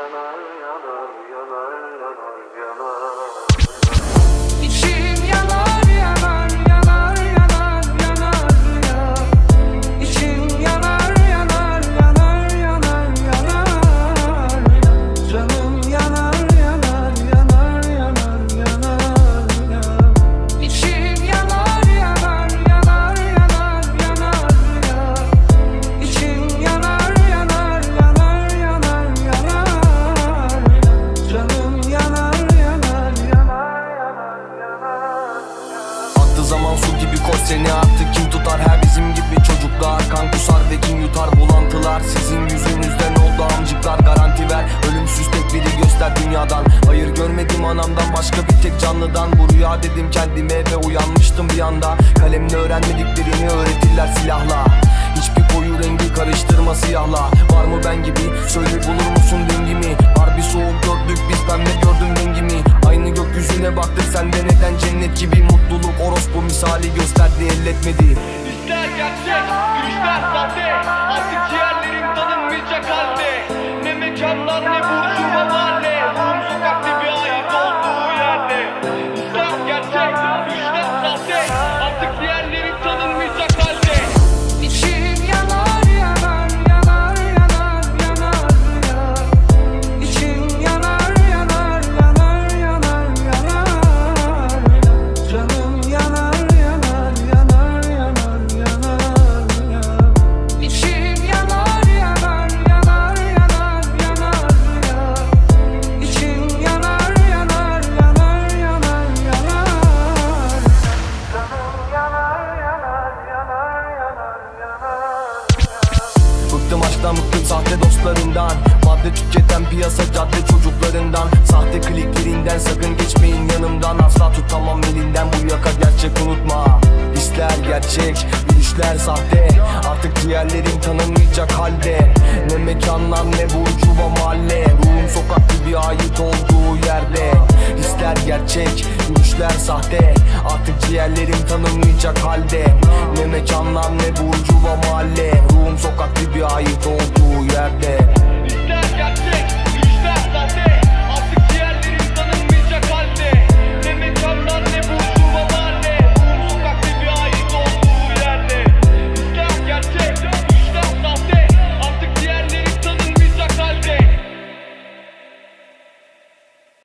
yanar yanar yanar yanar. Aktı zaman su gibi koş seni artık kim tutar? Her bizim gibi çocuklar Kan kusar ve kin yutar. Bulantılar Sizin yüzünüzden oldu amcıklar. Garanti ver ölümsüz tek biri göster dünyadan. Hayır görmedim anamdan başka bir tek canlıdan. Bu rüya dedim kendime ve uyanmıştım bir anda. Kalemle öğrenmediklerini öğretirler silahla. Hiçbir koyu rengi karıştırma siyahla. Var mı ben gibi? Söyle bulur musun dün gibi Harbi soğuk gördük biz sende neden cennet gibi Mutluluk orospu misali gösterdi elletmedi İster gerçek, gülüşler sahte Artık ciğerlerim tanınmayacak halde. Ne mekanlar ne burjuva mahalle Ruhum sokakta bir ayıp olduğu yerde. İster gerçek, gülüşler sahte Artık ciğerlerim Bıktım aşktan bıktım sahte dostlarından Madde tüketen piyasa cadde çocuklarından. Sahte kliklerinden sakın geçmeyin yanımdan Asla tutamam elinden. Bu yaka gerçek unutma Hisler gerçek, gülüşler sahte. Artık diğerlerim tanınmayacak halde Ne mekanlar ne burcuva mahalle. Ruhum sokak gibi ait olduğu yerde Hisler gerçek, gülüşler sahte. Artık ciğerlerim tanınmayacak halde. Ne mekanlar ne burcuva mahalle. Ruhum sokak gibi ait olduğu yerde